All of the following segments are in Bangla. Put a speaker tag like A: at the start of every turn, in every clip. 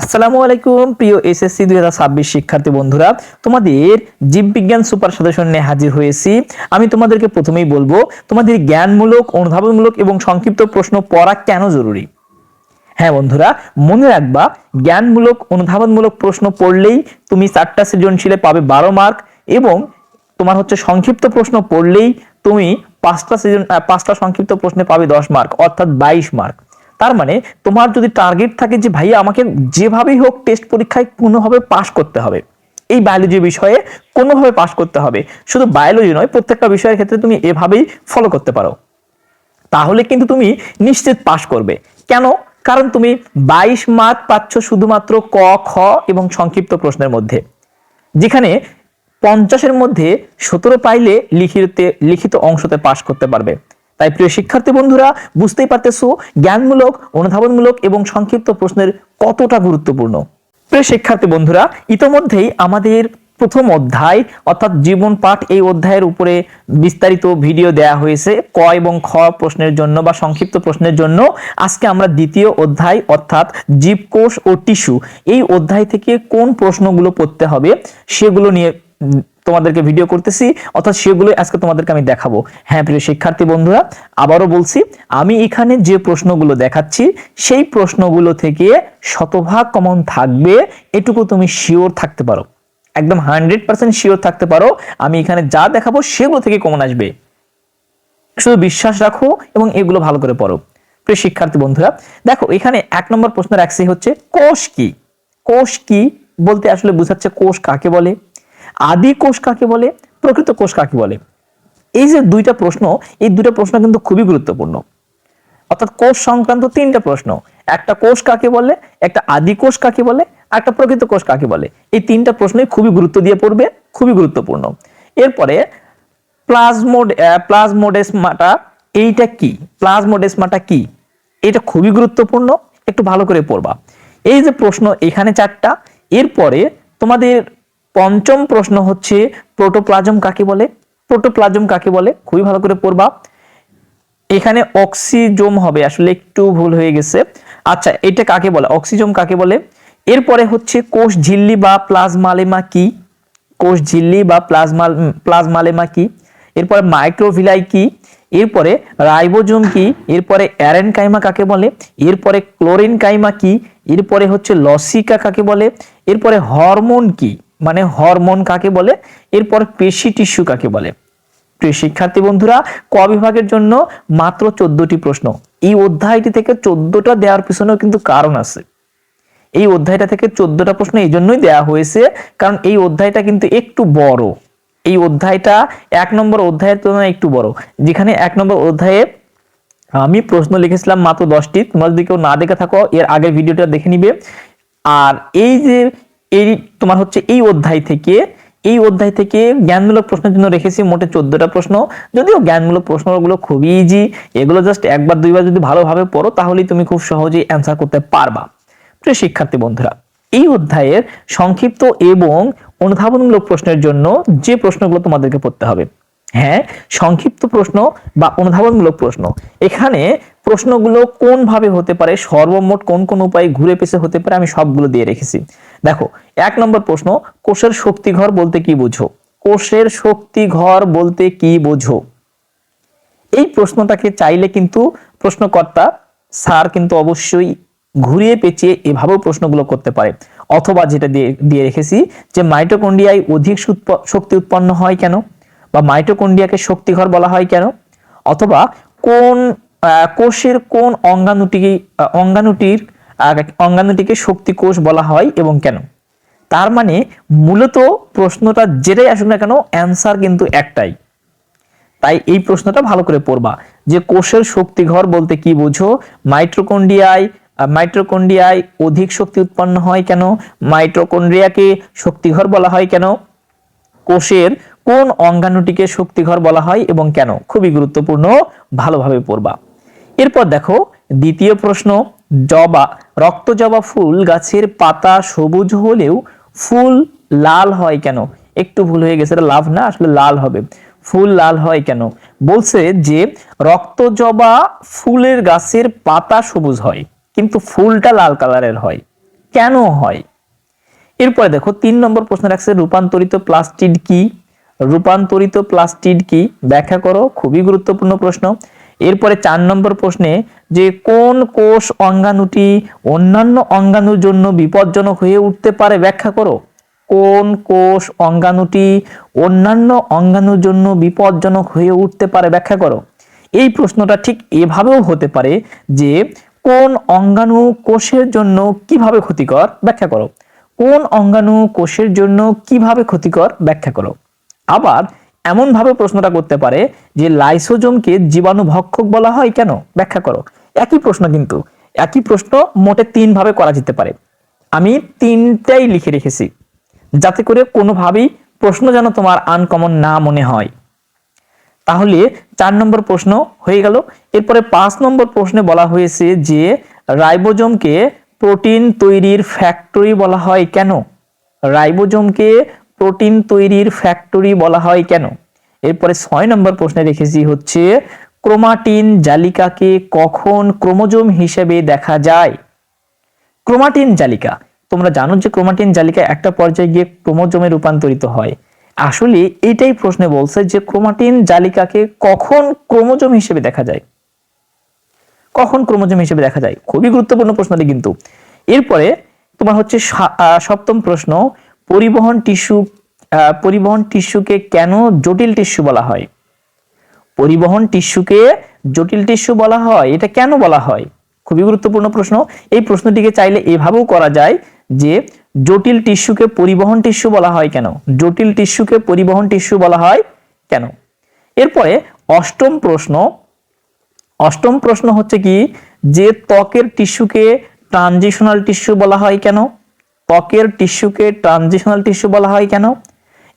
A: আসসালামু আলাইকুম, প্রিয় এসএসসি দুই হাজার ছাব্বিশ শিক্ষার্থী বন্ধুরা। তোমাদের জীববিজ্ঞান সুপার সাজেশন নিয়ে হাজির হয়েছি। আমি তোমাদেরকে প্রথমেই বলব, তোমাদের জ্ঞানমূলক, অনুধাবনমূলক এবং সংক্ষিপ্ত প্রশ্ন পড়া কেন জরুরি? হ্যাঁ বন্ধুরা, মনে রাখবা, জ্ঞানমূলক, অনুধাবনমূলক প্রশ্ন পড়লেই তুমি চারটা সৃজনশীলে পাবে বারো মার্ক এবং তোমার হচ্ছে সংক্ষিপ্ত প্রশ্ন পড়লেই তুমি পাঁচটা সৃজন পাঁচটা সংক্ষিপ্ত প্রশ্নে পাবে দশ মার্ক, অর্থাৎ বাইশ মার্ক। তার মানে তোমার যদি টার্গেট থাকে যে ভাইয়া আমাকে যেভাবেই হোক টেস্ট পরীক্ষায় কোনোভাবে পাশ করতে হবে। এই বায়োলজি বিষয়ে কোনোভাবে পাশ করতে হবে। শুধু বায়োলজি নয়, প্রত্যেকটা বিষয়ের ক্ষেত্রে তুমি এভাবেই ফলো করতে পারো। তাহলে কিন্তু তুমি নিশ্চিত পাশ করবে। কেন? কারণ তুমি বাইশ মার্ক পাচ্ছ শুধুমাত্র ক, খ এবং সংক্ষিপ্ত প্রশ্নের মধ্যে। যেখানে পঞ্চাশের মধ্যে সতেরো পাইলে লিখিতে, লিখিত অংশতে পাশ করতে পারবে। তাই প্রিয় শিক্ষার্থী বন্ধুরা, বুঝতেই পারতেছো, জ্ঞানমূলক, অনুধাবনমূলক এবং সংক্ষিপ্ত প্রশ্নের কতটা গুরুত্বপূর্ণ। প্রিয় শিক্ষার্থী বন্ধুরা, ইতোমধ্যেই আমাদের প্রথম অধ্যায়, অর্থাৎ জীবন পাঠ এই অধ্যায়ের উপরে বিস্তারিত ভিডিও দেয়া হয়েছে, ক এবং খ প্রশ্নের জন্য বা সংক্ষিপ্ত প্রশ্নের জন্য। আজকে আমরা দ্বিতীয় অধ্যায়, অর্থাৎ জীবকোষ ও টিস্যু, এই অধ্যায় থেকে কোন প্রশ্নগুলো পড়তে হবে, সেগুলো নিয়ে তোমাদেরকে ভিডিও করতেছি, অর্থাৎ সেগুলো আজকে তোমাদেরকে আমি দেখাবো। হ্যাঁ প্রিয় শিক্ষার্থী বন্ধুরা, আবারও বলছি, আমি এখানে যে প্রশ্নগুলো দেখাচ্ছি, সেই প্রশ্নগুলো থেকে শতভাগ কমন থাকবে, এটুকু তুমি শিওর থাকতে পারো। একদম হান্ড্রেড পার্সেন্ট শিওর থাকতে পারো, আমি এখানে যা দেখাবো সেগুলো থেকে কমন আসবে। শুধু বিশ্বাস রাখো এবং এগুলো ভালো করে পড়ো। প্রিয় শিক্ষার্থী বন্ধুরা, দেখো, এখানে এক নম্বর প্রশ্ন রাখছি হচ্ছে, কোষ কি? কোষ কি বলতে আসলে বোঝাচ্ছে কোষ কাকে বলে? আদি কোষ কাকে বলে? প্রকৃত কোষ কাকে বলে? এই যে দুইটা প্রশ্ন, এই দুইটা প্রশ্ন কিন্তু খুবই গুরুত্বপূর্ণ। অর্থাৎ কোষ সংক্রান্ত তিনটা প্রশ্ন, একটা কোষ কাকে বলে, একটা আদি কোষ কাকে বলে একটা প্রকৃত কোষ কাকে বলে। এই তিনটা প্রশ্নই খুবই গুরুত্ব দিয়ে পড়বে, খুবই গুরুত্বপূর্ণ। এরপরে, প্লাজমোড প্লাজমোডেসমাটা, এইটা কি? প্লাজমোডেসমাটা কি? এটা খুবই গুরুত্বপূর্ণ, একটু ভালো করে পড়বা। এই যে প্রশ্ন, এখানে চারটা। এরপরে তোমাদের পঞ্চম প্রশ্ন হচ্ছে প্রোটোপ্লাজম কাকে বলে? প্রোটোপ্লাজম কাকে বলে? খুবই ভালো করে পড়বা। এখানে অক্সিজোম হবে, আসলে একটু ভুল হয়ে গেছে। আচ্ছা এটা কাকে বলে? অক্সিজোম কাকে বলে? এরপরে হচ্ছে কোষ ঝিল্লি বা প্লাজমালেমা কি? কোষ ঝিল্লি বা প্লাজমাল প্লাজমালেমা কি? এরপরে মাইক্রোভিলাই কি? এরপরে রাইবোজোম কি? এরপরে অ্যারেনকাইমা কাকে বলে? এরপরে ক্লোরিন কাইমা কি? এরপরে হচ্ছে লসিকা কাকে বলে? এরপরে হরমোন কি? মানে হরমোন কাকে বলে? এরপর পেশি টিস্যু কাকে বলে? প্রিয় শিক্ষার্থী বন্ধুরা, ক বিভাগের জন্য মাত্র চোদ্দটি প্রশ্ন। এই অধ্যায়টি থেকে চোদ্দটা দেওয়ার পিছনেও কিন্তু কারণ আছে। এই অধ্যায়টা থেকে চোদ্দটা প্রশ্ন এই জন্যই দেওয়া হয়েছে, কারণ এই অধ্যায়টা কিন্তু একটু বড়। এই অধ্যায়টা এক নম্বর অধ্যায়ের তুলনায় একটু বড়। যেখানে এক নম্বর অধ্যায়ে আমি প্রশ্ন লিখেছিলাম মাত্র দশটি। তোমরা যদি কেউ না দেখে থাকো, এর আগের ভিডিওটা দেখে নিবে। আর এই যে এই তোমার হচ্ছে এই অধ্যায় থেকে, এই অধ্যায় থেকে জ্ঞানমূলক প্রশ্নের জন্য রেখেছি মোটে চোদ্দটা প্রশ্ন। যদিও জ্ঞানমূলক প্রশ্নগুলো খুবই ইজি এগুলো জাস্ট একবার দুইবার যদি ভালোভাবে পড়ো তাহলেই তুমি খুব সহজেই অ্যান্সার করতে পারবা। প্রিয় শিক্ষার্থী বন্ধুরা, এই অধ্যায়ের সংক্ষিপ্ত এবং অনুধাবনমূলক প্রশ্নের জন্য যে প্রশ্নগুলো তোমাদেরকে পড়তে হবে। হ্যাঁ সংক্ষিপ্ত প্রশ্ন বা অনুধাবনমূলক প্রশ্ন। এখানে প্রশ্নগুলো কোন ভাবে হতে পারে, সর্বমোট কোন কোন উপায়ে ঘুরে পেছে হতে পারে আমি সবগুলো দিয়ে রেখেছি। দেখো, এক নম্বর প্রশ্ন, কোষের শক্তিঘর বলতে কি বোঝো? কোষের শক্তিঘর বলতে কি বোঝো? এই প্রশ্নটাকে চাইলে কিন্তু প্রশ্নকর্তা, স্যার কিন্তু অবশ্যই ঘুরিয়ে পেঁচিয়ে এভাবেও প্রশ্নগুলো করতে পারে। অথবা যেটা দিয়ে দিয়ে রেখেছি যে মাইটোকন্ডিয়ায় অধিক শক্তি উৎপন্ন হয় কেন? বা মাইটোকন্ডিয়াকে শক্তিঘর বলা হয় কেন? অথবা কোন কোষের কোন অঙ্গাণুটি অঙ্গাণুটির অঙ্গাণুটিকে শক্তি কোষ বলা হয় এবং কেন? তার মানে মূলত প্রশ্নটা যেটাই আসুক না কেন অ্যান্সার কিন্তু একটাই। তাই এই প্রশ্নটা ভালো করে পড়বা যে কোষের শক্তিঘর বলতে কি বোঝো? মাইট্রোকন্ডিয়ায় মাইট্রোকন্ডিয়ায় অধিক শক্তি উৎপন্ন হয় কেন? মাইট্রোকন্ড্রিয়াকে শক্তিঘর বলা হয় কেন? কোষের কোন অঙ্গাণুটিকে শক্তিঘর বলা হয় এবং কেন? খুবই গুরুত্বপূর্ণ, ভালোভাবে পড়বা। এরপর দেখো দ্বিতীয় প্রশ্ন। জবা, রক্ত জবা ফুল গাছের পাতা সবুজ হলেও ফুল লাল হয় কেন? একটু ভুল হয়ে গেছে লাভ না, আসলে লাল হবে। ফুল লাল হয় কেন? বলছে যে রক্ত জবা ফুলের গাছের পাতা সবুজ হয়, কিন্তু ফুলটা লাল কালারের হয়। কেন হয়? এরপরে দেখো, তিন নম্বর প্রশ্ন রাখছে, রূপান্তরিত প্লাস্টিড কি? রূপান্তরিত প্লাস্টিড কি? ব্যাখ্যা করো, খুবই গুরুত্বপূর্ণ প্রশ্ন। এরপরে চার নম্বর প্রশ্নে যে কোন কোষ অঙ্গাণুটি অন্যান্য অঙ্গাণুর জন্য বিপজ্জনক হয়ে উঠতে পারে ব্যাখ্যা করো। কোন কোষ অঙ্গাণুটি অন্যান্য অঙ্গাণুর জন্য বিপজ্জনক হয়ে উঠতে পারে ব্যাখ্যা করো। এই প্রশ্নটা ঠিক এভাবেও হতে পারে যে কোন অঙ্গাণু কোষের জন্য কীভাবে ক্ষতিকর ব্যাখ্যা করো। কোন অঙ্গাণু কোষের জন্য কীভাবে ক্ষতিকর ব্যাখ্যা করো। আবার এমন ভাবে প্রশ্নটা করতে পারে যে লাইসোজোমকে জীবাণু ভক্ষক বলা হয় কেন? ব্যাখ্যা করো। একই প্রশ্ন কিন্তু। একই প্রশ্ন মোটে তিন ভাবে করা যেতে পারে। আমি তিনটাই লিখে রেখেছি। যাতে করে কোনোভাবেই প্রশ্ন যেন তোমার আনকমন না মনে হয়। তাহলে চার নম্বর প্রশ্ন হয়ে গেল। এরপরে পাঁচ নম্বর প্রশ্নে বলা হয়েছে যে রাইবোজোমকে প্রোটিন তৈরির ফ্যাক্টরি বলা হয় কেন? রাইবোজোমকে প্রোটিন তৈরির ফ্যাক্টরি বলা হয় কেন? এরপরে ছয় নম্বর প্রশ্নে রেখেছি হচ্ছে, ক্রোমাটিন জালিকাকে কখন ক্রোমোজোম হিসেবে দেখা যায়? ক্রোমাটিন জালিকা, তোমরা জানো যে ক্রোমাটিন জালিকা একটা পর্যায়ে গিয়ে ক্রোমোজোমে রূপান্তরিত হয়। আসলে এটাই প্রশ্নে বলছে যে ক্রোমাটিন জালিকাকে কখন ক্রোমোজোম হিসেবে দেখা যায়। কখন ক্রোমোজোম হিসেবে দেখা যায়? খুবই গুরুত্বপূর্ণ প্রশ্নটি কিন্তু। এরপরে তোমার হচ্ছে সপ্তম প্রশ্ন পরিবহন টিস্যু পরিবহন টিস্যুকে কেন জটিল টিস্যু বলা হয়? পরিবহন টিস্যুকে জটিল টিস্যু বলা হয়, এটা কেন বলা হয়? খুবই গুরুত্বপূর্ণ প্রশ্ন। এই প্রশ্নটিকে চাইলে এভাবেও করা যায় যে জটিল টিস্যুকে পরিবহন টিস্যু বলা হয় কেন? জটিল টিস্যুকে পরিবহন টিস্যু বলা হয় কেন? এরপরে অষ্টম প্রশ্ন অষ্টম প্রশ্ন হচ্ছে কি, যে ত্বকের টিস্যুকে ট্রানজিশনাল টিস্যু বলা হয় কেন? ত্বকের টিস্যুকে ট্রানজিশনাল টিস্যু বলা হয় কেন?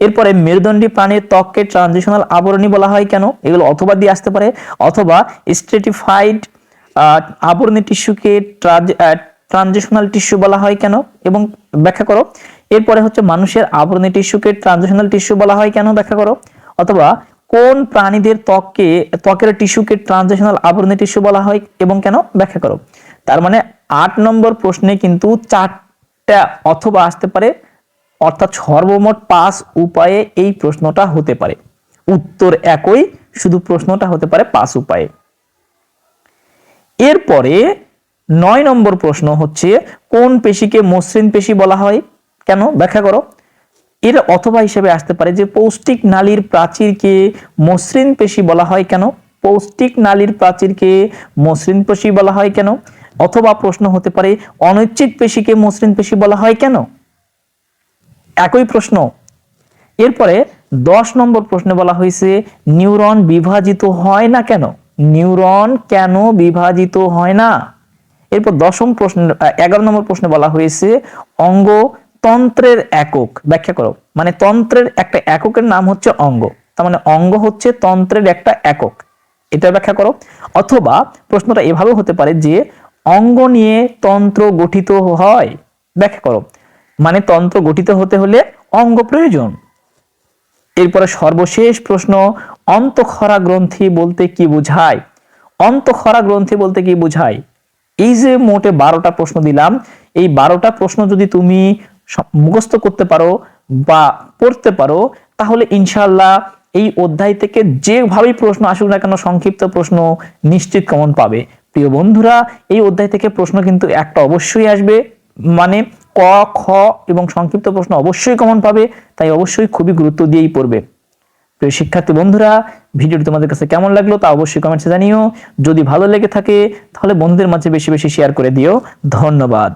A: এরপরে মেরুদণ্ডী প্রাণীর ত্বককে ট্রানজিশনাল আবরণী বলা হয় কেন? এগুলো অথবা দিয়ে আসতে পারে। অথবা স্ট্রেটিফাইড আবরণী টিস্যুকে ট্রানজিশনাল টিস্যু বলা হয় কেন? এবং ব্যাখ্যা করো। এরপরে হচ্ছে মানুষের আবরণী টিস্যুকে ট্রানজিশনাল টিস্যু বলা হয় কেন? ব্যাখ্যা করো। অথবা কোন প্রাণীদের ত্বককে, ত্বকের টিস্যুকে ট্রানজিশনাল আবরণী টিস্যু বলা হয় এবং কেন? ব্যাখ্যা করো। তার মানে আট নম্বর প্রশ্নে কিন্তু চারটা অথবা আসতে পারে। অর্থাৎ সর্বমোট পাঁচ উপায়ে এই প্রশ্নটা হতে পারে। উত্তর একই, শুধু প্রশ্নটা হতে পারে পাঁচ উপায়ে। এরপরে নয় নম্বর প্রশ্ন হচ্ছে, কোন পেশিকে মসৃণ পেশি বলা হয়? কেন? ব্যাখ্যা করো। এর অথবা হিসেবে আসতে পারে যে, পৌষ্টিক নালীর প্রাচীরকে মসৃণ পেশি বলা হয় কেন? পৌষ্টিক নালীর প্রাচীরকে মসৃণ পেশি বলা হয় কেন? অথবা প্রশ্ন হতে পারে অনৈচ্ছিক পেশিকে মসৃণ পেশি বলা হয় কেন? একই প্রশ্ন। এরপরে দশ নম্বর প্রশ্নে বলা হয়েছে, নিউরন বিভাজিত হয় না কেন? নিউরন কেন বিভাজিত হয় না? এরপর দশম প্রশ্ন এগারো নম্বর প্রশ্নে বলা হয়েছে, অঙ্গ তন্ত্রের একক, ব্যাখ্যা করো। মানে তন্ত্রের একটা এককের নাম হচ্ছে অঙ্গ। তার মানে অঙ্গ হচ্ছে তন্ত্রের একটা একক। এটা ব্যাখ্যা করো। অথবা প্রশ্নটা এভাবে হতে পারে যে অঙ্গ নিয়ে তন্ত্র গঠিত হয়। ব্যাখ্যা করো। মানে তন্ত্র গঠিত হতে হলে অঙ্গ প্রয়োজন। এরপরে সর্বশেষ প্রশ্ন, অন্তঃক্ষরা গ্রন্থি বলতে কি বোঝায়? অন্তঃক্ষরা গ্রন্থি বলতে কি বোঝায়? এই যে মোটে বারোটা প্রশ্ন দিলাম, এই বারোটা প্রশ্ন যদি তুমি মুখস্থ করতে পারো বা পড়তে পারো, তাহলে ইনশাল্লাহ এই অধ্যায় থেকে যেভাবেই প্রশ্ন আসুক না কেন, সংক্ষিপ্ত প্রশ্ন নিশ্চিত কমন পাবে। প্রিয় বন্ধুরা, এই অধ্যায় থেকে প্রশ্ন কিন্তু একটা অবশ্যই আসবে। মানে ক, খ এবং সংক্ষিপ্ত প্রশ্ন অবশ্যই কমন পাবে, তাই অবশ্যই খুবই গুরুত্ব দিয়েই পড়বে। প্রিয় শিক্ষার্থী বন্ধুরা, ভিডিওটি তোমাদের কাছে কেমন লাগল তা অবশ্যই কমেন্টসে জানিও। যদি ভালো লেগে থাকে, তাহলে বন্ধুদের মাঝে বেশি বেশি শেয়ার করে দিও। ধন্যবাদ।